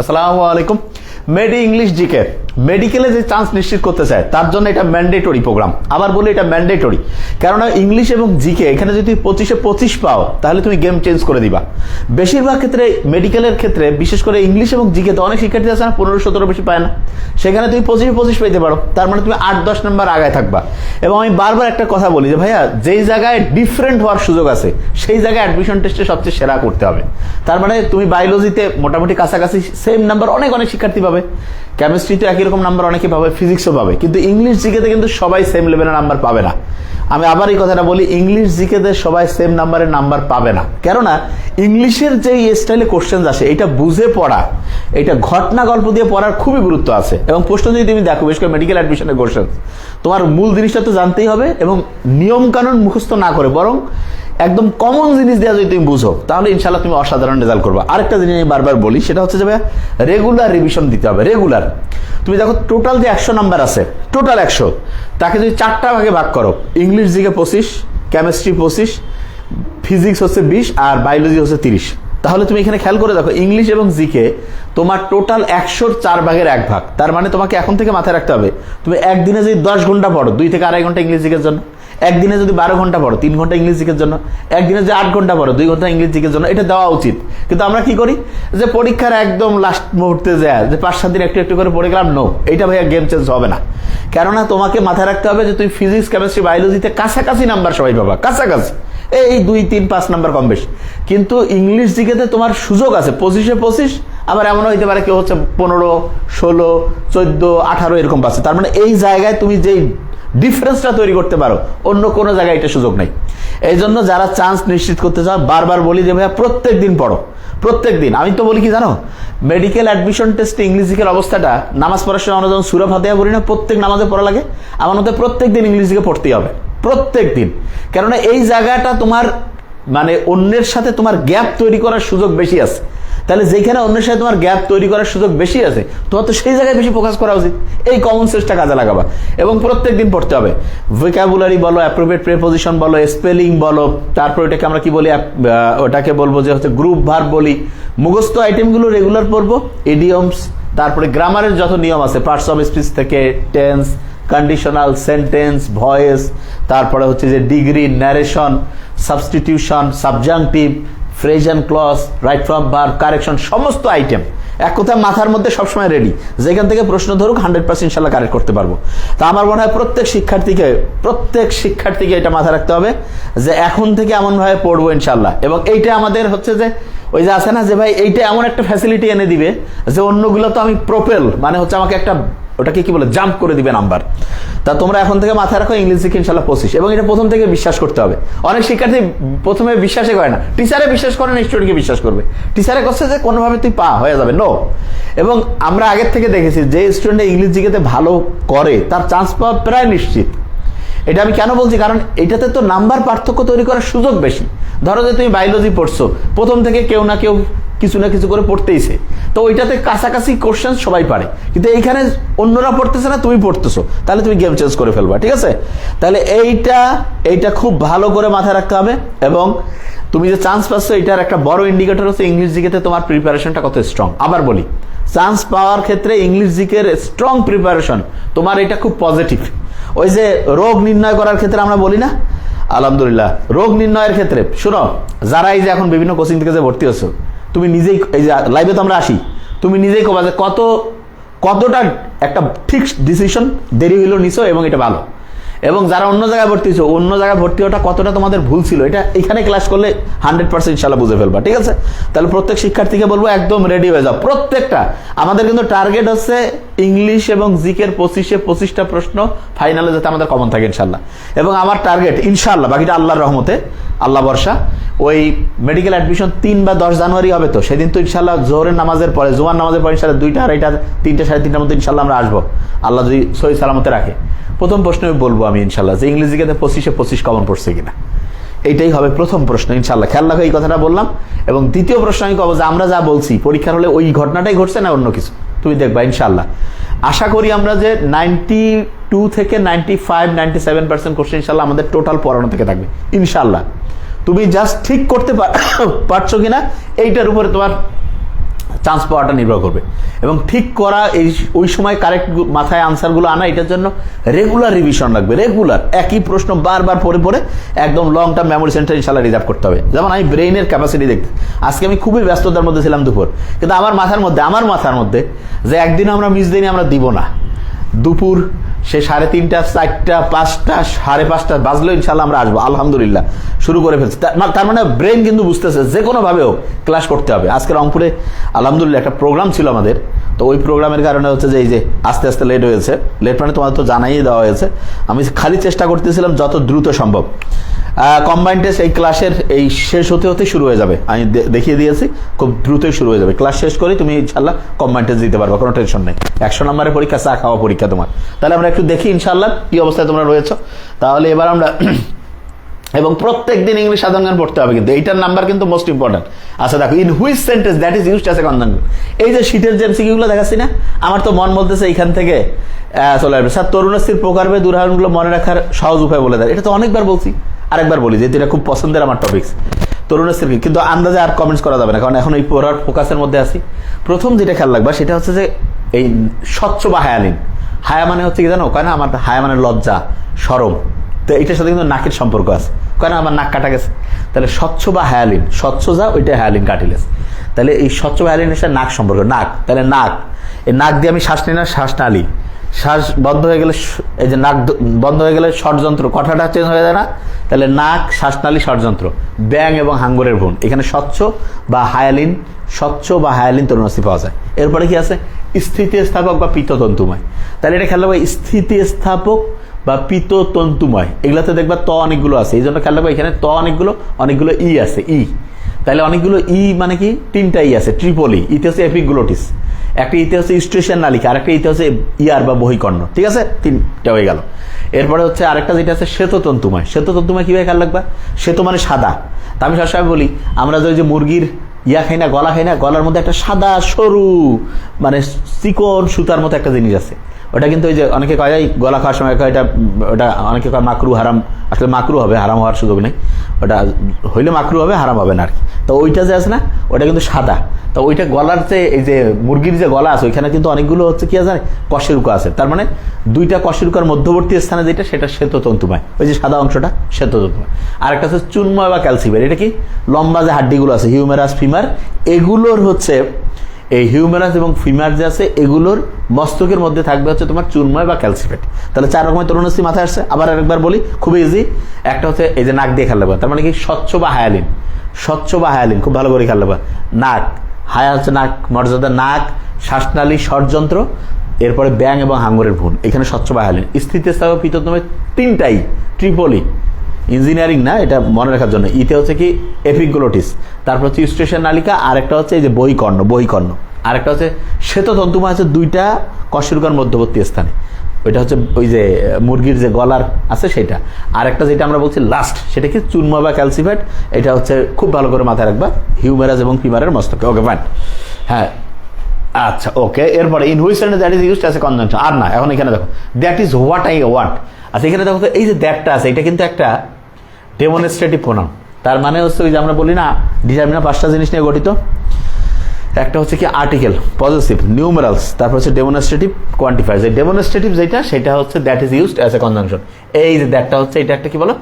আসসালামু আলাইকুম মেডি ইংলিশ জিকে মেডিকেলে যে চান্স নিশ্চিত করতে চায়, তার জন্য এটা ম্যান্ডেটরি প্রোগ্রাম আবার বলি, এটা ম্যান্ডেটরি কেননা ইংলিশ এবং জিকে এখানে যদি পঁচিশে পঁচিশ পাও, তাহলে তুমি গেম চেঞ্জ করে দিবা। বেশিরভাগ ক্ষেত্রে মেডিকেলের ক্ষেত্রে, বিশেষ করে ইংলিশ এবং জিকে তো অনেক শিক্ষার্থী আছে না, পনেরো সতেরো বেশি পায় না। সেখানে তুমি পঁচিশে পঁচিশ পেতে পারো। তার মানে তুমি আট দশ নম্বর আগায় থাকবা। এবং আমি বারবার একটা কথা বলি যে, ভাইয়া, যেই জায়গায় ডিফারেন্ট হওয়ার সুযোগ আছে, সেই জায়গায় অ্যাডমিশন টেস্টে সবচেয়ে সেরা করতে হবে। তার মানে তুমি বায়োলজিতে মোটামুটি কাছাকাছি সেম নাম্বার অনেক অনেক শিক্ষার্থী পাবে। কেমিস্ট্রিতে একই রকম নাম্বার অনেকে পাবে ফিজিক্সও পাবে। কিন্তু ইংলিশ জিকেতে কিন্তু সবাই সেম লেভেলের নাম্বার পাবে না। আমি আবার এই কথাটা বলি ইংলিশ জিকেতে সবাই সেম নাম্বারের নাম্বার পাবে না। কেননা ইংলিশের যে স্টাইলে কোশ্চেন আসে, এটা বুঝে পড়া, এটা ঘটনা গল্প দিয়ে পড়ার খুবই গুরুত্ব আছে। এবং প্রশ্ন যদি তুমি দেখো, বিশেষ করে মেডিকেল অ্যাডমিশনের কোশ্চেন তোমার মূল জিনিসটা তো জানতেই হবে এবং নিয়ম কানুন মুখস্থ না করে, বরং একদম কমন জিনিস দেওয়া যদি তুমি বুঝো, তাহলে ইনশাল্লাহ তুমি অসাধারণ রেজাল্ট করবা। আরেকটা জিনিস আমি বারবার বলি, সেটা হচ্ছে যে রেগুলার রিভিশন দিতে হবে রেগুলার তুমি দেখো টোটাল যে একশো নাম্বার আছে টোটাল একশো, তাকে যদি চারটা ভাগে ভাগ করো ইংলিশ দিকে পঁচিশ কেমিস্ট্রি পঁচিশ ফিজিক্স হচ্ছে বিশ, আর বায়োলজি হচ্ছে তিরিশ। তাহলে তুমি এখানে খেয়াল করে দেখো ইংলিশ এবং জিকে তোমার টোটাল একশোর চার ভাগের এক ভাগ। তার মানে তোমাকে এখন থেকে মাথায় রাখতে হবে, তুমি একদিনে যদি দশ ঘণ্টা পড়ো, দুই থেকে আড়াই ঘণ্টা ইংলিশ জিকের জন্য একদিনে যদি বারো ঘণ্টা পড়ো, তিন ঘণ্টা ইংলিশ জিকের জন্য, একদিনে যদি আট ঘণ্টা পড়ো, দুই ঘণ্টা ইংলিশ জিকের জন্য, এটা দেওয়া উচিত। কিন্তু আমরা কি করি? যে পরীক্ষার একদম লাস্ট মুহূর্তে যায় যে পাঁচ সাত দিন একটু একটু করে পড়ে গেলাম নো এইটা ভাইয়া গেম চেঞ্জ হবে না। কেননা তোমাকে মাথায় রাখতে হবে যে তুমি ফিজিক্স কেমিস্ট্রি বায়োলজিতে কাছাকাছি নাম্বার সবাই পাবা, কাছাকাছি। এই দুই, তিন, পাঁচ নাম্বার কম বেশি। কিন্তু ইংলিশ দিকেতে তোমার সুযোগ আছে, পঁচিশে পঁচিশ, আবার এমন হইতে পারে কেউ হচ্ছে পনেরো, ষোলো, চোদ্দ, আঠারো এরকম পাচ্ছে। তার মানে এই জায়গায় তুমি যেই ডিফারেন্সটা তৈরি করতে পারো। অন্য কোনো জায়গায় এটা সুযোগ নেই। এই জন্য যারা চান্স নিশ্চিত করতে চাও, বারবার বলি যে ভাইয়া প্রত্যেক দিন পড়ো। প্রত্যেক দিন। আমি তো বলি কি জানো? মেডিকেল অ্যাডমিশন টেস্টে ইংলিশিকের অবস্থাটা, নামাজ পড়ার সময় আমরা যখন সুরা ফাতেহা পড়ি না, প্রত্যেক নামাজে পড়া লাগে। আমার মতে প্রত্যেক দিন ইংলিশিকে পড়তেই হবে। প্রত্যেক দিন। কেননা এই জায়গাটা তোমার মানে অন্যের সাথে তোমার গ্যাপ তৈরি করার সুযোগ বেশি আছে। তাহলে যেখানে অন্যের সাথে তোমার গ্যাপ তৈরি করার সুযোগ বেশি আছে, তোমার তো সেই জায়গায় বেশি ফোকাস করা উচিত। এই কমন সেন্সটা কাজে লাগাবা। এবং প্রত্যেক দিন পড়তে হবে। ভোকাবুলারি বলো অ্যাপ্রোপ্রিয়েট প্রেপোজিশন বলো স্পেলিং বলো, তারপর এটাকে আমরা কি বলি ওটাকে বলব যে হচ্ছে গ্রুপ ভার বলি। মুখস্থ আইটেমগুলো রেগুলার পড়ব এডিয়মস তারপরে গ্রামারের যত নিয়ম আছে পার্টস অফ স্পিচ থেকে টেন্স কন্ডিশনাল সেন্টেন্স ভয়েস তারপরে হচ্ছে যে degree narration substitution subjunctive phrase and clause right form bar correction সমস্ত আইটেম এক কথা মাথার মধ্যে সবসময় রেডি যেখান থেকে প্রশ্ন ধরুক হান্ড্রেড পার্সেন্ট ইনশাল্লাহ কারেক্ট করতে পারব। তা আমার মনে হয় প্রত্যেক শিক্ষার্থীকে প্রত্যেক শিক্ষার্থীকে এটা মাথায় রাখতে হবে যে এখন থেকে এমনভাবে পড়ব ইনশাল্লাহ। এবং এইটা আমাদের হচ্ছে যে, ওই যে আছে না যে ভাই, এইটা এমন একটা ফ্যাসিলিটি এনে দিবে যে অন্যগুলো তো আমি প্রোপেল মানে হচ্ছে আমাকে একটা ওটাকে কি বলে জাম্প করে দিবে নাম্বার তা তোমরা এখন থেকে মাথায় রাখো ইংলিশ শিখে ইনশাল্লাহ পঁচিশ। এবং এটা প্রথম থেকে বিশ্বাস করতে হবে। অনেক শিক্ষার্থী প্রথমে বিশ্বাসই করে না। টিচারে বিশ্বাস করে না স্টুডেন্টকে বিশ্বাস করবে। টিচারে করছে যে কোনোভাবে তুই পা, হয়ে যাবে নো এবং আমরা আগের থেকে দেখেছি যে স্টুডেন্ট ইংলিশ জিকেতে ভালো করে, তার চান্স পাওয়া প্রায় নিশ্চিত। এটা আমি কেন বলছি? কারণ এটাতে তো নাম্বার পার্থক্য তৈরি করার সুযোগ বেশি। ধরো যে তুমি বায়োলজি পড়ছো, প্রথম থেকে কেউ না কেউ কিছু না কিছু করে পড়তেইছে তো ওইটাতে কাছাকাছি কোশ্চেন সবাই পারে। কিন্তু এইখানে অন্যরা পড়তেছে না, তুমি পড়তেছো। তাহলে তুমি গেম চেঞ্জ করে ফেলবা, ঠিক আছে? তাহলে এইটা এইটা খুব ভালো করে মাথায় রাখতে হবে এবং তুমি যে চান্স পাচ্ছ, এটার একটা বড় ইন্ডিকেটর হচ্ছে ইংলিশ জিকেতে তোমার প্রিপারেশনটা কত স্ট্রং আবার বলি চান্স পাওয়ার ক্ষেত্রে ইংলিশ জিকের স্ট্রং প্রিপারেশন তোমার এটা খুব পজিটিভ ওই যে রোগ নির্ণয় করার ক্ষেত্রে আমরা বলি না? আলহামদুলিল্লাহ, রোগ নির্ণয়ের ক্ষেত্রে, শোনো যারা এই যে এখন বিভিন্ন কোচিং থেকে যে ভর্তি হচ্ছ তুমি নিজেই, এই যে লাইভে তো আমরা আসি, তুমি নিজেই কবা যে কত, কতটা একটা ফিক্সড ডিসিশন দেরি হইল নিছো এবং এটা ভালো। এবং যারা অন্য জায়গায় ভর্তি হয়েছে, অন্য জায়গায় ভর্তি হওয়াটা কতটা তোমাদের ভুল ছিল, এটা এখানে ক্লাস করলে হান্ড্রেড পার্সেন্ট ইনশাল্লাহ বুঝে ফেলবা, ঠিক আছে? তাহলে প্রত্যেক শিক্ষার্থীকে বলব একদম রেডি হয়ে যাও। প্রত্যেকটা, আমাদের কিন্তু টার্গেট হচ্ছে ইংলিশ এবং জিকের পঁচিশে পঁচিশটা প্রশ্ন ফাইনালে যাতে আমাদের কমন থাকে ইনশাল্লাহ এবং আমার টার্গেট ইনশাল্লাহ বাকিটা আল্লাহর রহমতে, আল্লাহ বর্ষা ওই মেডিকেল অ্যাডমিশন তিন বা দশ জানুয়ারি হবে তো, সেদিন তো ইনশাল্লাহ জোহরের নামাজের পরে জোয়ার নামাজের পরে ইনশাল্লাহ দুইটা, আড়াইটা, তিনটা, সাড়ে তিনটার মধ্যে ইনশাল্লাহ আমরা আসব। আল্লাহ যদি সহি সালামতে রাখে। প্রথম প্রশ্ন আমি বলব আমি ইনশাল্লাহ যে ইংরেজি গেতে পঁচিশে পঁচিশ কমন পড়ছে কিনা। এইটাই হবে প্রথম প্রশ্ন ইনশাল্লাহ খেয়াল রাখো এই কথাটা বললাম। এবং দ্বিতীয় প্রশ্ন আমি কব যে আমরা যা বলছি, পরীক্ষার হলে ওই ঘটনাটাই ঘটছে না অন্য কিছু? তুমি দেখবা ইনশাল্লাহ আশা করি আমরা যে নাইনটি টু থেকে ninety five ninety seven percent question ইনশাল্লাহ আমাদের টোটাল পড়ানো থেকে থাকবে ইনশাল্লাহ তুমি জাস্ট ঠিক করতে পার- পারছ কিনা, এইটার উপরে তোমার চান্স পাওয়াটা নির্ভর করবে। এবং ঠিক করা এই, ওই সময় কারেক্ট মাথায় আনসারগুলো আনা, এটার জন্য রেগুলার রিভিশন লাগবে রেগুলার একই প্রশ্ন বারবার পরে পরে একদম লং টার্ম মেমোরি সেন্টার ইনশাল্লাহ রিজার্ভ করতে হবে। যেমন আমি ব্রেইনের ক্যাপাসিটি দেখতে, আজকে আমি খুবই ব্যস্ততার মধ্যে ছিলাম দুপুর, কিন্তু আমার মাথার মধ্যে, আমার মাথার মধ্যে যে একদিন আমরা মিস দিনই আমরা দিব না। দুপুর সে সাড়ে তিনটা, চারটা, পাঁচটা, সাড়ে পাঁচটা বাজলেও ইনশাল্লাহ আমরা আসব। আলহামদুলিল্লাহ, শুরু করে ফেলছি। তার মানে ব্রেন কিন্তু বুঝতেছে যে কোনোভাবেও ক্লাস করতে হবে। আজকে রংপুরে আলহামদুলিল্লাহ একটা প্রোগ্রাম ছিল আমাদের। তো ওই প্রোগ্রামের কারণে হচ্ছে যে এই যে আস্তে আস্তে লেট হয়েছে। লেট মানে তোমাদের তো জানাই দেওয়া হয়েছে। আমি খালি চেষ্টা করতেছিলাম যত দ্রুত সম্ভব। কম্বাইন টেস্ট এই ক্লাসের এই শেষ হতে হতে শুরু হয়ে যাবে। আমি দেখিয়ে দিয়েছি, খুব দ্রুতই শুরু হয়ে যাবে। ক্লাস শেষ করে, তুমি ইনশাল্লাহ কম্বাইন টেস্ট দিতে পারবে, কোনো টেনশন নেই। একশো নম্বরের পরীক্ষা, চা খাওয়া পরীক্ষা তোমার। তাহলে আমরা একটু দেখি ইনশাল্লাহ কি অবস্থায় তোমরা রয়েছো। তাহলে এবার আমরা এবং প্রত্যেক দিন ইংলিশ সাধারণ জ্ঞান পড়তে হবে কিন্তু। এইটার নাম্বার কিন্তু মোস্ট ইম্পর্টেন্ট আচ্ছা দেখো in which sentence that is used as a conjunction এই যে শীতের যে এমসিকিউগুলো দেখাচ্ছি না, আমার তো মন বলতেছে এইখান থেকে চলে আসবে। স্যার তরুণস্থির প্রকারভেদ উদাহরণগুলো মনে রাখার সহজ উপায় বলে দেয়। এটা তো অনেকবার বলছি। আরেকবার বলি, যেহেতু এটা খুব পছন্দের আমার টপিক্স তরুণস্থির কি? কিন্তু আন্দাজে আর কমেন্টস করা যাবে না, কারণ এখন এই পড়ার ফোকাসের মধ্যে আছি। প্রথম যেটা খেয়াল রাখবা, সেটা হচ্ছে যে এই স্বচ্ছ বা হায়ালিন। হায়া মানে হচ্ছে কি জানো? কেন আমার হায়া মানে লজ্জা, সরম। তো এটার সাথে কিন্তু নাকের সম্পর্ক আছে। কেন আমার নাক কাটা গেছে। তাহলে স্বচ্ছ বা হায়ালিন? স্বচ্ছ যা ওইটা হায়ালিন কাটিলেস তাহলে এই স্বচ্ছ বা হায়ালিনের সাথে নাক সম্পর্ক, নাক। তাহলে নাক। এই নাক দিয়ে আমি শ্বাস নিই না, শ্বাস নালি। শ্বাস বন্ধ হয়ে গেলে এই যে নাক বন্ধ হয়ে গেলে ষড়যন্ত্র, কথাটা চেঞ্জ হয়ে যায় না। তাহলে নাক, শ্বাসনালী, ষড়যন্ত্র, ব্যাং এবং হাঙ্গরের ভুন এখানে স্বচ্ছ বা হায়ালিন, স্বচ্ছ বা হায়ালিন তরুণাস্থি পাওয়া যায়। এরপরে কি আছে? স্থিতিস্থাপক বা পিততন্তুময় তাহলে এটা খেয়াল রাখবে, স্থিতিস্থাপক বা পিততন্তুময় এগুলাতে দেখবা ত অনেকগুলো আছে। এই জন্য খেয়াল রাখবে, এখানে ত অনেকগুলো অনেকগুলো ই আছে, ই। তাহলে অনেকগুলো ই মানে কি? তিনটা ই আছে, ট্রিপলি, ইতে হচ্ছে এপিগুলোটিস, একটা ইতে হচ্ছে স্টেশন নালিকা আরেকটা ইতে হচ্ছে ইয়ার বা বহিকর্ণ, ঠিক আছে? তিনটা হয়ে গেল। এরপরে হচ্ছে আরেকটা যেটা আছে শ্বেততন্তুময় শ্বেততন্তুময় কীভাবে খেয়াল রাখবা? শ্বেত মানে সাদা। তা আমি সবসময় বলি, আমরা যে মুরগির ইয়া খাই না, গলা খাই না, গলার মধ্যে একটা সাদা সরু মানে চিকন সুতার মতো একটা জিনিস আছে। ওটা কিন্তু ওই যে অনেকে কয়, এই গলা খাওয়ার সময় এটা, ওটা অনেকে কয় মাকরু হারাম। আসলে মাকরু হবে, হারাম হওয়ার সুযোগ নেই। ওটা হইলে মাকরু হবে, হারাম হবে না আর কি। তো ওইটা যে আছে না, ওটা কিন্তু সাদা। তো ওইটা গলার যে, এই যে মুরগির যে গলা আছে, ওইখানে কিন্তু অনেকগুলো হচ্ছে কি আছে কশেরুকা আছে। তার মানে দুইটা কশেরুকার মধ্যবর্তী স্থানে যেটা, সেটা শ্বেততন্তুময় ওই যে সাদা অংশটা শ্বেততন্তুময় আর একটা হচ্ছে চুনময় বা ক্যালসিমের এটা কি? লম্বা যে হাড্ডিগুলো আছে হিউমেরাস ফিমার, এগুলোর হচ্ছে এই হিউমেরাস এবং ফিমার যে আছে, এগুলোর মস্তকের মধ্যে থাকবে হচ্ছে তোমার চুনময় বা ক্যালসিফেট তাহলে চার রকমের তরুণস্থি মাথায় আসছে। আবার আরেকবার বলি খুবই ইজি একটা হচ্ছে এই যে নাক দিয়ে রাখবা তার মানে কি? স্বচ্ছ বা হায়ালিন। স্বচ্ছ বা হায়ালিন, খুব ভালো করে খেয়াল রাখবা নাক। হায়া হচ্ছে নাক, মর্যাদা নাক, শ্বাসনালী, ষড়যন্ত্র, এরপরে ব্যাং এবং হাঙ্গরের ভুন এখানে স্বচ্ছ বা হায়ালিন। স্থিতিস্থাপক পিততমে তিনটাই ট্রিপলি ইঞ্জিনিয়ারিং না, এটা মনে রাখার জন্য। ইতে হচ্ছে কি এপিগুলোটিস, তারপর হচ্ছে স্টেশন নালিকা, আরেকটা হচ্ছে এই যে বইকর্ণ বহিকর্ণ আরেকটা হচ্ছে শ্বেততন্তুমা আছে দুইটা কশেরুকার মধ্যবর্তী স্থানে। ওইটা হচ্ছে ওই যে মুরগির যে গলার আছে সেটা। আরেকটা যেটা আমরা বলছি লাস্ট, সেটা কি চুনমা বা ক্যালসিফেট? এটা হচ্ছে খুব ভালো করে মাথায় রাখবা। হিউমেরাস এবং ফিমারের মস্তকে। ওকে ফাইন হ্যাঁ। আচ্ছা ওকে। এরপরে in which sentence that is used as a conjunction আর না, এখন এখানে দেখো। That is what I want আচ্ছা এখানে দেখো এই যে দ্যাটটা আছে, এটা কিন্তু একটা ডেমনস্ট্রেটিভ প্রোনাউন তার মানে হচ্ছে ওই যে আমরা বলি না ডিটারমিনার পাঁচটা জিনিস নিয়ে গঠিত। একটা হচ্ছে কি আর্টিকেল পজিটিভ নিউমেরালস তারপর হচ্ছে ডেমনস্ট্রেটিভ কোয়ান্টিফায়ার্স এই ডেমনস্ট্রেটিভ যেটা, সেটা হচ্ছে that is used as a conjunction এই যে দ্যাটটা হচ্ছে, এটা একটা কি বলো?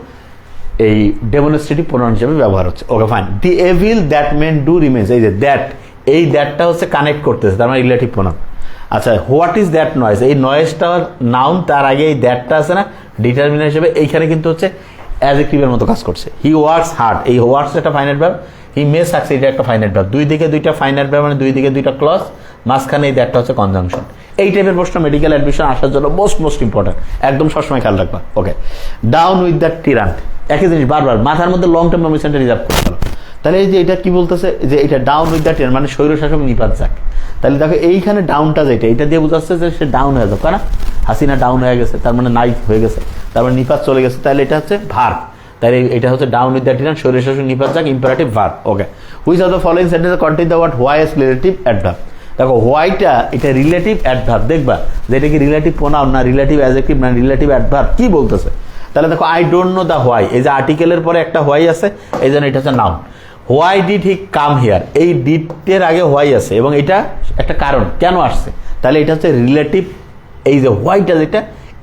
এই ডেমনস্ট্রেটিভ প্রোনাউন হিসেবে ব্যবহার হচ্ছে। Okay fine the evil that men do remains এই যে দ্যাট এই দ্যাটটা হচ্ছে কানেক্ট করতেছে, তার মানে রিলেটিভ প্রোনাউন আচ্ছা হোয়াট ইজ দ্যাট নয়েজ এই নয়েজটা নাউন তার আগে এই দ্যাটটা আছে না ডিটারমিনার হিসেবে, এইখানে কিন্তু হচ্ছে অ্যাজেক্টিভের মতো কাজ করছে। হি ওয়ার্কস হার্ড এই ওয়ার্কস একটা ফাইনাইট ভাব হি মে এটা একটা ফাইনাইট ভাব দুই দিকে দুইটা ফাইনাইট ভাব মানে দুই দিকে দুইটা ক্লস মাঝখানে এই একটা হচ্ছে কনজাংশন এই টাইপের প্রশ্ন মেডিকেল অ্যাডমিশন আসার জন্য মোস্ট মোস্ট ইম্পর্টেন্ট একদম সবসময় খেয়াল রাখবা। Okay down with the tyrant একই জিনিস বারবার। মাথার মধ্যে long term memory centre reserve হবে তাহলে এই যে এটা কি বলতেছে? যে এটা ডাউন উইথ দ্য টিরান্ট মানে স্বৈরশাসক নিপাত যাক। তাহলে দেখো এইখানে ডাউনটা যেটা, এটা দিয়ে বোঝাচ্ছে যে সে ডাউন হয়ে যাবে কারণ হাসিনা ডাউন হয়ে গেছে, তার মানে নাইট হয়ে গেছে তারপরে নিপাত চলে গেছে। তাহলে এটা হচ্ছে ভার। তাহলে এটা হচ্ছে ডাউন উইথ দ্য টিরান্ট স্বৈরশাসক নিপাত যাক imperative verb okay which are the following sentence contain the word why as relative adverb দেখো হোয়াইটা এটা রিলেটিভ অ্যাডভার্ব দেখবা, যে এটা কি রিলেটিভ প্রোনাউন না রিলেটিভ অ্যাজেক্টিভ না রিলেটিভ অ্যাডভার্ব কি বলতেছে? তাহলে দেখো I don't know the why এই যে আর্টিকেলের পরে একটা হোয়াই আছে, এই জন্য এটা হচ্ছে noun why did he come here এই ডিটের আগে হোয়াই আছে এবং এটা একটা কারণ। কেন আসছে? তাহলে এটা হচ্ছে রিলেটিভ এই যে হোয়াইটা যেটা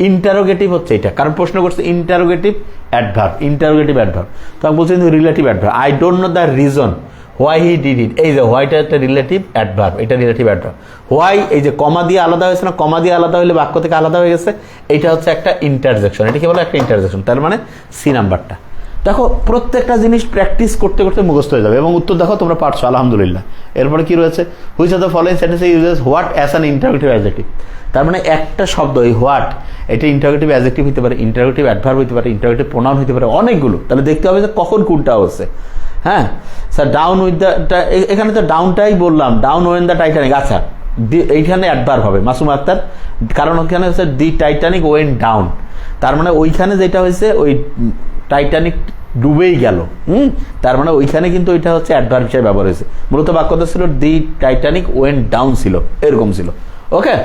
ইন্টারোগেটিভ হচ্ছে এটা। কারণ প্রশ্ন করছে ইন্টারোগেটিভ অ্যাডভার্ব ইন্টারোগেটিভ অ্যাডভার্ব তো আমি বলছি relative adverb I don't know the reason why he did it এই যে হোয়াইটা একটা রিলেটিভ অ্যাডভার্ব এটা রিলেটিভ অ্যাডভার্ব হোয়াই এই যে কমা দিয়ে আলাদা হয়েছে না, কমা দিয়ে আলাদা হলে বাক্য থেকে আলাদা হয়ে গেছে, এটা হচ্ছে একটা ইন্টারজেকশন এটা কি বলে একটা ইন্টারজেকশন তার মানে সি নাম্বারটা দেখো, প্রত্যেকটা জিনিস প্র্যাকটিস করতে করতে মুখস্থ হয়ে যাবে। এবং উত্তর দেখো, তোমরা পারছ, আলহামদুলিল্লাহ। এরপরে কি রয়েছে? Which of the following sentence uses what as an interrogative adjective তার মানে একটা শব্দ, এই হোয়াট এটা ইন্টারোগেটিভ অ্যাডজেক্টিভ হতে পারে ইন্টারোগেটিভ অ্যাডভার্ব হতে পারে ইন্টারোগেটিভ প্রোনাউন হতে পারে, অনেকগুলো। তাহলে দেখতে হবে যে কখন কোনটা হচ্ছে। হ্যাঁ? স্যার ডাউন উইথ দ্য এখানে তো ডাউনটাই বললাম ডাউন ওয়েন দ্য টাইটানিক আচ্ছা এইখানে অ্যাডভার্ব হবে, মাসুম আক্তার। কারণ ওখানে হচ্ছে দি টাইটানিক ওয়েন ডাউন তার মানে ওইখানে যেটা হয়েছে, ওই টাইটানিক ডুবেই গেল, হুম? তার মানে ওইখানে কিন্তু ওইটা হচ্ছে অ্যাডভার্ব হিসেবে ব্যবহার হয়েছে। মূলত বাক্যটা ছিল দি টাইটানিক ওয়েন ডাউন ছিল, এরকম ছিল। ওকে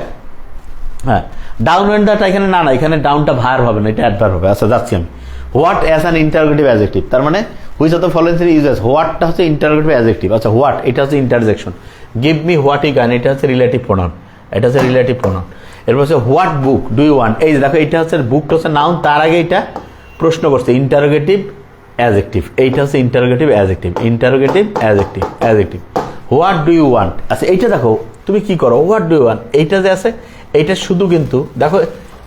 হ্যাঁ। ডাউন ওয়েন্ডারটা এখানে না না, এখানে ডাউনটা ভার হবে না, এটা অ্যাডভার হবে। আচ্ছা যাচ্ছি আমি। What as an interrogative adjective তার মানে which of the following uses হোয়াটটা হচ্ছে ইন্টারগেটিভ অ্যাজেক্টিভ আচ্ছা হোয়াট এটা হচ্ছে interjection give me what a gun এটা হচ্ছে রিলেটিভ প্রোনাউন এটা হচ্ছে রিলেটিভ প্রোনাউন এরপর হচ্ছে what book do you want এই দেখো, এটা হচ্ছে বুকটা হচ্ছে নাউন তার আগে এটা প্রশ্ন করছে ইন্টারোগেটিভ অ্যাজেক্টিভ এইটা হচ্ছে interrogative adjective interrogative adjective adjective what do you want আচ্ছা এইটা দেখো, তুমি কি করো? হোয়াট ডু ইউ ওয়ান্ট এইটা যে আছে, এইটা শুধু কিন্তু, দেখো,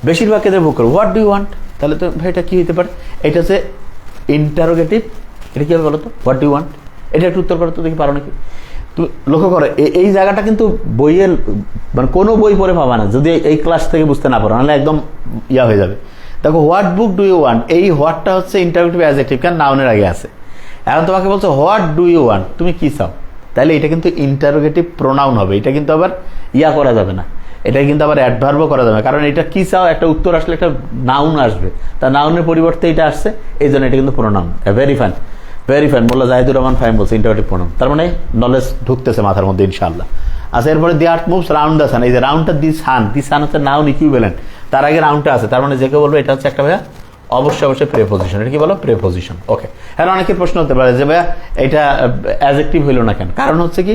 বেশিরভাগ ক্ষেত্রে বুক করো। হোয়াট ডু ইউ ওয়ান্ট তাহলে তো এটা কি হতে পারে? এটা হচ্ছে ইন্টারোগেটিভ এটা কী হবে বলো তো? হোয়াট ডু ইউ ওয়ান্ট এটা একটু উত্তর করো তো, দেখি পারো নাকি? তুমি লক্ষ্য করো এই জায়গাটা কিন্তু বইয়ের মানে কোনো বই পড়ে পাবা না, যদি এই ক্লাস থেকে বুঝতে না পারো, নাহলে একদম ইয়া হয়ে যাবে। দেখো what book do you want এই হোয়াটটা হচ্ছে ইন্টারোগেটিভ অ্যাজেক্টিভ কারণ নাউনের আগে আছে? এখন তোমাকে বলছো হোয়াট ডু ইউ ওয়ান্ট তুমি কি চাও? তাহলে এটা কিন্তু ইন্টারোগেটিভ প্রোনাউন হবে, এটা কিন্তু আবার ইয়া করা যাবে না। এটা কিন্তু আবার অ্যাডভার্বও করা যাবে। কারণ এটা কি চাও? একটা উত্তর আসলে একটা নাউন আসবে। তা নাউনের পরিবর্তে এটা আসছে এই জন্য এটা কিন্তু pronoun very fine very fine Molla Zahidur Rahman fine বলছে ইন্টারোগেটিভ প্রোনাউন তার মানে নলেজ ঢুকতেছে মাথার মধ্যে, ইনশাআল্লাহ। আচ্ছা এরপরে the earth moves round the sun এই যে রাউন্ডটা দি সান দি সান হচ্ছে নাউন ইকুইভ্যালেন্ট তার আগে রাউন্ডটা আছে, তার মানে যে কেউ বলবে, এটা হচ্ছে একটা ভাইয়া অবশ্যই অবশ্যই প্রেপোজিশন এটা কি বলো? প্রেপোজিশন ওকে হ্যাঁ অনেকের প্রশ্ন হতে পারে যে ভাইয়া, এটা অ্যাজেক্টিভ হইল না কেন? কারণ হচ্ছে কি,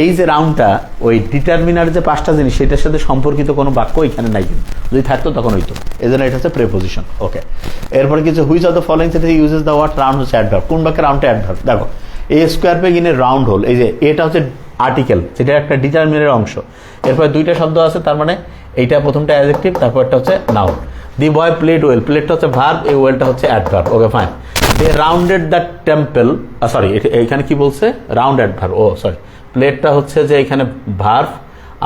এই যে রাউন্ডটা ওই ডিটারমিনার যে পাঁচটা জিনিস, সেটার সাথে সম্পর্কিত কোনো বাক্য এখানে নাই কিন্তু। যদি থাকতো তখন হইতো। এই জন্য এটা হচ্ছে প্রেপোজিশন ওকে এরপরে কিছু হুইচ অফ দ্য ফলোইং সেটা ইউজেস দ্য ওয়ার্ড রাউন্ড হচ্ছে অ্যাডভার্ব কোন বাক্যে রাউন্ডটা অ্যাডভার্ব দেখো a square peg round hole এই যে, এটা হচ্ছে আর্টিকেল যেটা একটা ডিটারমিনের অংশ। এরপরে দুইটা শব্দ আছে, তার মানে এইটা প্রথমটা অ্যাজেক্টিভ তারপরটা হচ্ছে noun the boy played well প্লেটটা হচ্ছে ভার্ব এই ওয়েলটা হচ্ছে adverb okay fine they rounded the temple sorry এখানে কি বলছে? রাউন্ড অ্যাডভার্ব ও সরি প্লেটটা হচ্ছে যে এখানে ভার্ব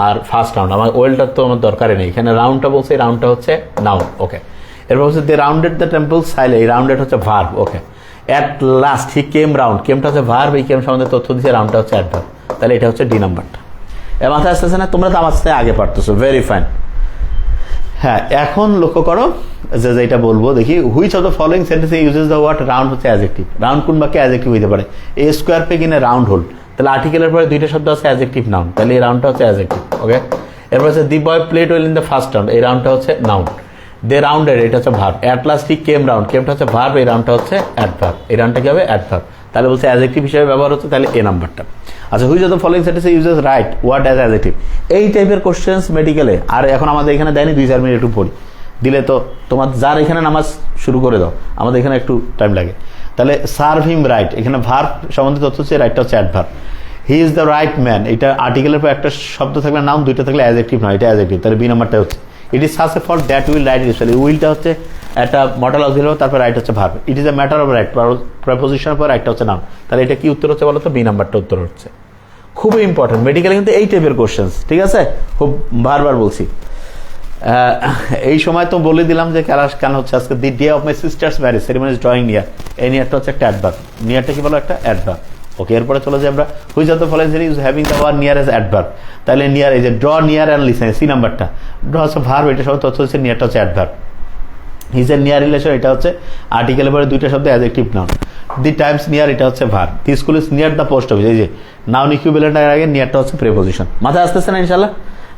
আর ফার্স্ট রাউন্ড আমার ওয়েলটার তো আমার দরকারই নেই। এখানে রাউন্ডটা বলছে, এই রাউন্ডটা হচ্ছে নাউন ওকে এরপর হচ্ছে দে রাউন্ডেড দ্য টেম্পল সাইলে এই রাউন্ডেড হচ্ছে verb okay at last he came round কেমটা হচ্ছে ভার্ভ এই কেম সম্বন্ধে তথ্য দিচ্ছে রাউন্ডটা হচ্ছে অ্যাডভার্ব তাহলে এটা হচ্ছে ডি নাম্বারটা এ মাথায় আসতেছে না? তোমরা তো আমার সাথে আগে পারতেছো। ভেরি ফাইন হ্যাঁ এখন লক্ষ্য করো যে যেটা বলব, দেখি which of the following sentence uses the word round হচ্ছে অ্যাজেক্টিভ রাউন্ড কোন বাক্যে অ্যাজেক্টিভ হইতে পারে? A square in a round hole তাহলে আর্টিকেলের পরে দুইটা শব্দ আছে অ্যাজেক্টিভ নাউন তাহলে এই রাউন্ডটা হচ্ছে অ্যাজেক্টিভ ওকে এরপর হচ্ছে the boy played well in the first round এই রাউন্ডটা হচ্ছে নাউন দে রাউন্ডেড এটা হচ্ছে verb at last came round কেমটা হচ্ছে ভার্ব এই রাউন্ডটা হচ্ছে অ্যাডভার্ব এই রাউন্ডটা কি হবে? অ্যাডভার্ব তাহলে বলছে অ্যাজেক্টিভ হিসেবে ব্যবহার হচ্ছে, তাহলে এ নাম্বারটা। আচ্ছা which of the following sentence uses right word as adjective এই টাইপের কোশ্চেন্স মেডিকেলে আর এখন আমাদের এখানে দেয়নি, দুই চার মিনিট একটু পড়ি। দিলে তো তোমার যার এখানে নামাজ শুরু করে দাও, আমাদের এখানে একটু টাইম লাগে। তাহলে সার্ভ হিম রাইট এখানে ভার্ব সম্বন্ধে তথ্য হচ্ছে রাইটটা হচ্ছে adverb he is the right man এটা আর্টিকেলের পর একটা শব্দ থাকলে নাম দুইটা থাকলে অ্যাজেক্টিভ নয় এটা অ্যাজেক্টিভ তাহলে বি নাম্বারটা হচ্ছে। It is such a for that will right usually উইলটা হচ্ছে একটা মডেল অফ অক্সিলারি তারপর রাইট হচ্ছে verb it is a matter of right প্রপোজিশনের পর রাইটটা হচ্ছে নাম তাহলে এটা কি উত্তর হচ্ছে বলো তো বি নাম্বারটা উত্তর হচ্ছে। খুবই ইম্পর্টেন্ট মেডিকেলে কিন্তু এই টাইপের কোশ্চেন্স ঠিক আছে? খুব বারবার বলছি। এই সময় তো বলে দিলাম যে ক্যালাস কেন হচ্ছে আজকে the day of my sister's marriage ceremony is drawing near এই নিয়ারটা হচ্ছে একটা অ্যাডভার্ব নিয়ারটা কি বলো? একটা অ্যাডভার্ব ওকে এরপরে চলে যাই আমরা। Which of the following is having the word near as adverb তাহলে নিয়ার এই যে draw near and listen C নাম্বারটা ড্র হচ্ছে ভার্ব এটা সব তথ্য হচ্ছে নিয়ারটা হচ্ছে adverb his a near relation এটা হচ্ছে আর্টিকেলের পরে দুইটা শব্দ adjective noun the Times near এটা হচ্ছে verb the school is near the post office এই যে নাউন ইকুইভ্যালেন্টের আগে নিয়ারটা হচ্ছে প্রেপোজিশন মাথায় আসতেছে না ইনশাল্লাহ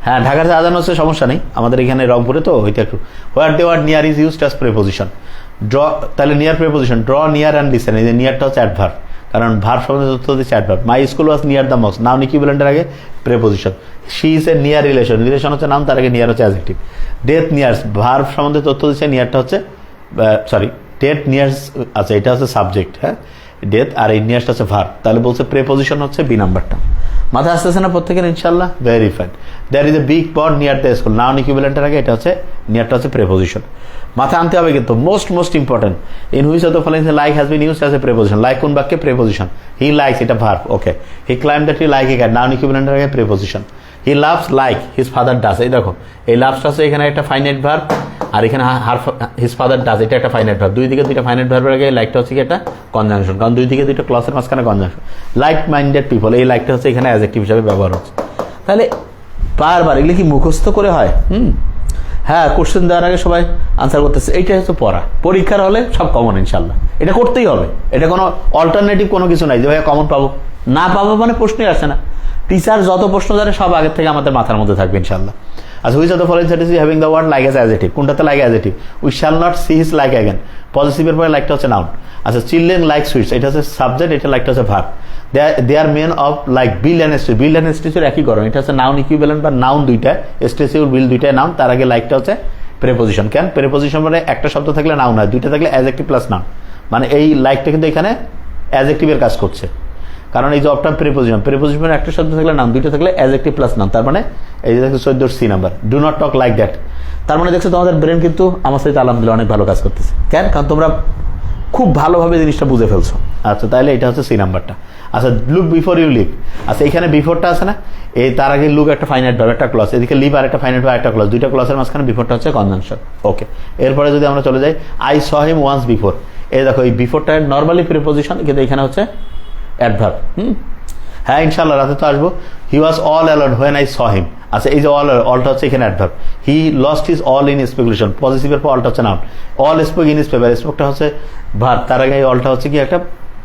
হ্যাঁ ঢাকার আজান হচ্ছে সমস্যা নেই। আমাদের এখানে রংপুরে তো ওইটা একটু where the word near is used as preposition draw তাহলে near preposition draw near and listen এই যে নিয়ারটা হচ্ছে অ্যাডভার কারণ ভার সম্বন্ধে তথ্য দিচ্ছে adverb my school was near the Mox noun ইকুইভ্যালেন্টের আগে preposition she is a near relation relation হচ্ছে নাম, তার আগে নিয়ার হচ্ছে অ্যাজেক্টিভ ডেথ নিয়ার্স ভার সম্বন্ধে তথ্য দিচ্ছে নিয়ারটা হচ্ছে সরি ডেথ নিয়ার্স আচ্ছা এটা হচ্ছে সাবজেক্ট হ্যাঁ? ডেথ আর এই নিয়ার্সটা হচ্ছে ভার তাহলে বলছে প্রেপোজিশন হচ্ছে বি নাম্বারটা মাথায় আসতেছে না প্রত্যেকের ইনশাল্লাহ very fine there is a big pond near the school noun ইকুইভ্যালেন্টের আগে এটা হচ্ছে নিয়ারটা হচ্ছে প্রেপোজিশন মাথা আনতে হবে কিন্তু most most important in which of the like has been use a preposition like কোন বাক্যে? প্রেপোজিশন হি লাইকস এটা verb okay he climb that he like a cat noun ইকুইভ্যালেন্টের আগে preposition he loves like his father does এই দেখো, এই লাভসটা হচ্ছে এখানে একটা ফাইনাইট ভার্ব আর এখানে হার হিজ ফাদার ডাস এটা একটা ফাইনাইট ভার্ব দুই দিকে দুইটা ফাইনাইট ভার্বের আগে লাইকটা হচ্ছে কি একটা কনজাংশন কারণ দুই দিকে দুইটা ক্লসের মাঝখানে কনজাংশন লাইক মাইন্ডেড পিপল এই লাইকটা হচ্ছে এখানে অ্যাজেক্টিভ হিসাবে ব্যবহার হচ্ছে। তাহলে বারবার এগুলো কি মুখস্থ করে হয়? হুম? হ্যাঁ কোশ্চেন দেওয়ার আগে সবাই আনসার করতেছে। এইটাই হচ্ছে পড়া। পরীক্ষার হলে সব কমন ইনশাল্লাহ এটা করতেই হবে। এটা কোনো অল্টারনেটিভ কোনো কিছু নাই যে, ভাইয়া কমন পাবো। না পাবো মানে প্রশ্নই আসে না। টিচার যত প্রশ্ন জানে সব আগের থেকে আমাদের মাথার মধ্যে থাকবে ইনশাল্লাহ আচ্ছা which of the following sentences having the word like as adjective কোনটাতে like adjective we shall not see his like again পজিটিভের পরে লাইকটা হচ্ছে নাউন আচ্ছা চিলড্রেন লাইক সুইটস এটা হচ্ছে সাবজেক্ট এটা লাইকটা হচ্ছে verb they are men of like bill and stage বিল অ্যান্ড স্টেজের একই গরম এটা হচ্ছে নাউন ইকুইভ্যালেন্ট বা নাউন দুইটা স্টেসিউর বিল দুইটাই নাউন তার আগে লাইকটা হচ্ছে প্রেপোজিশন কেন? প্রেপোজিশন মানে একটা শব্দ থাকলে নাউন হয়, দুইটা থাকলে অ্যাজেক্টিভ প্লাস নাউন মানে এই লাইকটা কিন্তু এখানে অ্যাজেক্টিভের কাজ করছে। কারণ এই অপটাম প্রিপোজিশন প্রিপোজিশন একটা শব্দ থাকলে নাম, দুইটা থাকলে অ্যাজেক্টিভ প্লাস নাম। তার মানে এই যে দেখছ চোদ্দোর C number do not talk like that তার মানে দেখছ তোমাদের ব্রেন কিন্তু আমার সাথে আলহামদুলিল্লাহ অনেক ভালো কাজ করতেছে। কেন? কারণ তোমরা খুব ভালোভাবে জিনিসটা বুঝে ফেলছো। আচ্ছা তাহলে এটা হচ্ছে সি নাম্বারটা আচ্ছা লুক বিফোর ইউ লিভ আচ্ছা এখানে বিফোরটা আছে না? এই তার আগে লুক একটা ফাইনাইট ভাব একটা ক্লস এদিকে লিভ আর একটা ফাইনাইট ভাব একটা ক্লস দুইটা ক্লসের মাঝখানে বিফোরটা হচ্ছে কনজাংশন ওকে এরপরে যদি আমরা চলে যাই I saw him once before এই দেখো, এই বিফোরটা নর্মালি প্রিপোজিশন কিন্তু এখানে হচ্ছে অ্যাডভার্ব হুম? হ্যাঁ ইনশাল্লাহ রাতে তো আসব। He was all alone when I saw him আচ্ছা এই যে অল অলটা হচ্ছে এখানে adverb he lost is all in speculation পজিটিভের পর অলটা হচ্ছে noun all spoke in paper স্পোকটা হচ্ছে ভার তার আগে অলটা হচ্ছে কি একটা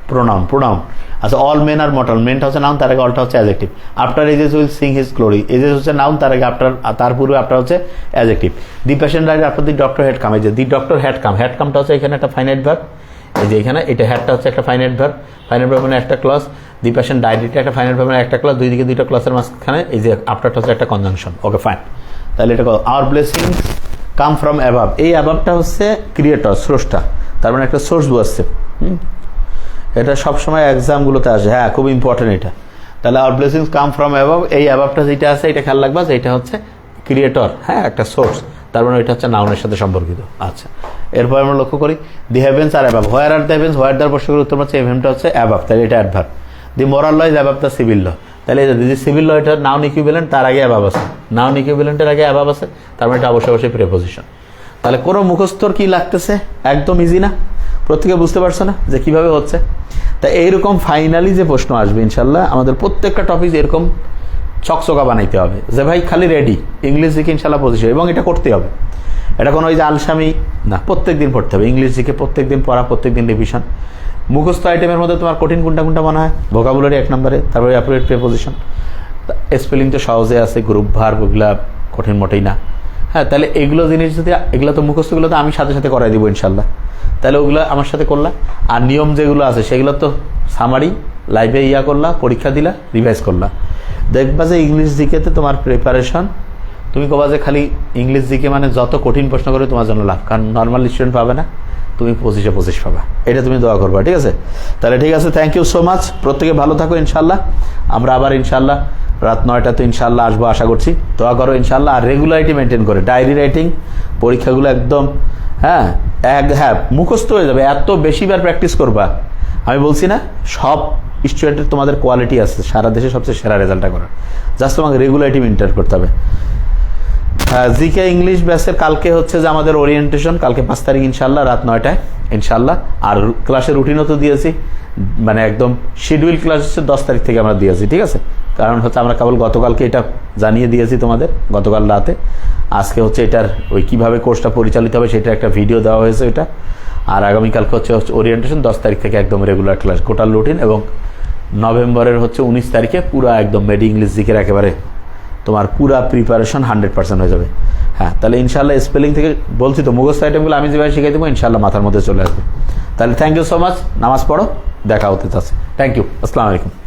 প্রোনাউন প্রোনাউন আচ্ছা অল মেন আর মটল মেনটা হচ্ছে নাউন তার আগে অলটা হচ্ছে adjective after ages will sing his glory ages হচ্ছে নাউন তার আগে আফটার তার পূর্বে আফটার হচ্ছে adjective the patient ride after the doctor had come এই যে the doctor had come had কামটা হচ্ছে এখানে একটা ফাইনাইট ভার্ব এই যে এখানে, এটা হ্যাডটা হচ্ছে একটা ফাইনাইট ভার্ব ফাইনাইট ভার্ব মানে একটা ক্লস দি পেশেন্ট ডাইড এটা একটা ফাইনাইট ভার্ব মানে একটা ক্লস দুই দিকে দুইটা ক্লসের মাঝখানে এই যে আফটারটা হচ্ছে একটা কনজাংশন ওকে ফাইন তাহলে এটা our blessing come from above এই অ্যাভাবটা হচ্ছে ক্রিয়েটর স্রষ্টা। তার মানে একটা সোর্স বসছে। এটা সবসময় এক্সামগুলোতে আসে। হ্যাঁ খুব ইম্পর্টেন্ট এটা। তাহলে our blessings come from above এই অ্যাভাবটা যেটা আছে, এটা খেয়াল রাখবা যে এটা হচ্ছে ক্রিয়েটর হ্যাঁ একটা সোর্স তার মানে এটা হচ্ছে নাউনের সাথে সম্পর্কিত। আচ্ছা। এরপর আমরা লক্ষ্য করি the heavens are above where are the heavens where the বর্ষকের উত্তর পাচ্ছে এভেনটা হচ্ছে অ্যাভাব তাহলে এটা adverb the moral law is above the civil law তাহলে যদি সিভিল ল এটা নাউন ইকুইভ্যালেন্ট তার আগে অ্যাভাব আছে। নাউন ইকুইভ্যালেন্টের আগে অ্যাভাব আছে, তার মানে এটা অবশ্যই অবশ্যই প্রেপোজিশন তাহলে কোনো মুখস্থর কি লাগতেছে? একদম ইজি না? প্রত্যেকে বুঝতে পারছ না যে কীভাবে হচ্ছে? তা এইরকম ফাইনালি যে প্রশ্ন আসবে ইনশাল্লাহ আমাদের প্রত্যেকটা টপিক এরকম চকচকা বানাইতে হবে। যে ভাই খালি রেডি ইংলিশ জিকে ইনশাল্লাহ পজিশন এবং এটা করতে হবে। এটা কোনো ওই যে আলসামি, না প্রত্যেক দিন পড়তে হবে। ইংলিশ জিকে প্রত্যেক দিন পড়া প্রত্যেক দিন রিভিশন মুখস্থ আইটেমের মধ্যে তোমার কঠিন কোনটা কোনটা মনে হয়? ভোকাবুলারি এক নম্বরে, তারপরে অ্যাপ্রোয়েট প্রেপোজিশন স্পেলিং তো সহজে আছে গ্রুপ ভার ওগুলা কঠিন মোটেই না। হ্যাঁ তাহলে এগুলো জিনিস যদি, এগুলো তো মুখস্থগুলো তো আমি সাথে সাথে করাই দিব ইনশাল্লাহ তাহলে ওগুলো আমার সাথে করলা। আর নিয়ম যেগুলো আছে, সেগুলো তো সামারি লাইভে ইয়া করলা, পরীক্ষা দিলা রিভাইজ করলা। দেখবা যে ইংলিশ জিকেতে তোমার প্রিপারেশন তুমি কবা যে খালি ইংলিশ জিকে মানে যত কঠিন প্রশ্ন করে তোমার জন্য লাভ, কারণ নর্মাল স্টুডেন্ট পাবে না। তুমি পঁচিশে পঁচিশ পাবা। এটা তুমি দোয়া করবা, ঠিক আছে? তাহলে ঠিক আছে থ্যাংক ইউ সো মাচ প্রত্যেকে ভালো থাকো ইনশাল্লাহ আমরা আবার ইনশাল্লাহ রাত নয়টাতে ইনশাল্লাহ আসব, আশা করছি। দোয়া করো ইনশাল্লাহ আর রেগুলারিটি মেনটেন করে। ডায়েরি রাইটিং পরীক্ষাগুলো একদম হ্যাঁ এক হ্যাঁ মুখস্থ হয়ে যাবে। এত বেশিবার প্র্যাকটিস করবা। আমি বলছি না, সব স্টুডেন্টের তোমাদের কোয়ালিটি আছে। সারা দেশে সবচেয়ে সেরা রেজাল্টটা করার। জাস্ট তোমাকে রেগুলারিটি মেনটেন করতে হবে। জিকে ইংলিশ ব্যাসের কালকে হচ্ছে যে আমাদের ওরিয়েন্টেশন কালকে পাঁচ তারিখ ইনশাল্লাহ, রাত নয়টায়, ইনশাল্লাহ। আর ক্লাসের রুটিনও তো দিয়েছি। মানে একদম শিডিউল ক্লাস হচ্ছে দশ তারিখ থেকে আমরা দিয়েছি, ঠিক আছে? কারণ হচ্ছে আমরা কেবল গতকালকে এটা জানিয়ে দিয়েছি তোমাদের, গতকাল রাতে। আজকে হচ্ছে এটার ওই কীভাবে কোর্সটা পরিচালিত হবে সেটা একটা ভিডিও দেওয়া হয়েছে এটা। আর আগামীকালকে হচ্ছে হচ্ছে ওরিয়েন্টেশন দশ তারিখ থেকে একদম রেগুলার ক্লাস টোটাল রুটিন এবং নভেম্বরের হচ্ছে উনিশ তারিখে পুরো একদম মেডি ইংলিশ দিকের একেবারে তোমার পুরা প্রিপারেশন হান্ড্রেড পার্সেন্ট হয়ে যাবে। হ্যাঁ তাহলে ইনশাল্লাহ স্পেলিং থেকে বলছি তো, মুখস্থ আইটেমগুলো আমি যেভাবে শিখাই দেবো ইনশাল্লাহ মাথার মধ্যে চলে আসবে। তাহলে থ্যাংক ইউ সো মাচ নামাজ পড়ো, দেখা হতে চাচ্ছে। থ্যাংক ইউ আসসালামু আলাইকুম।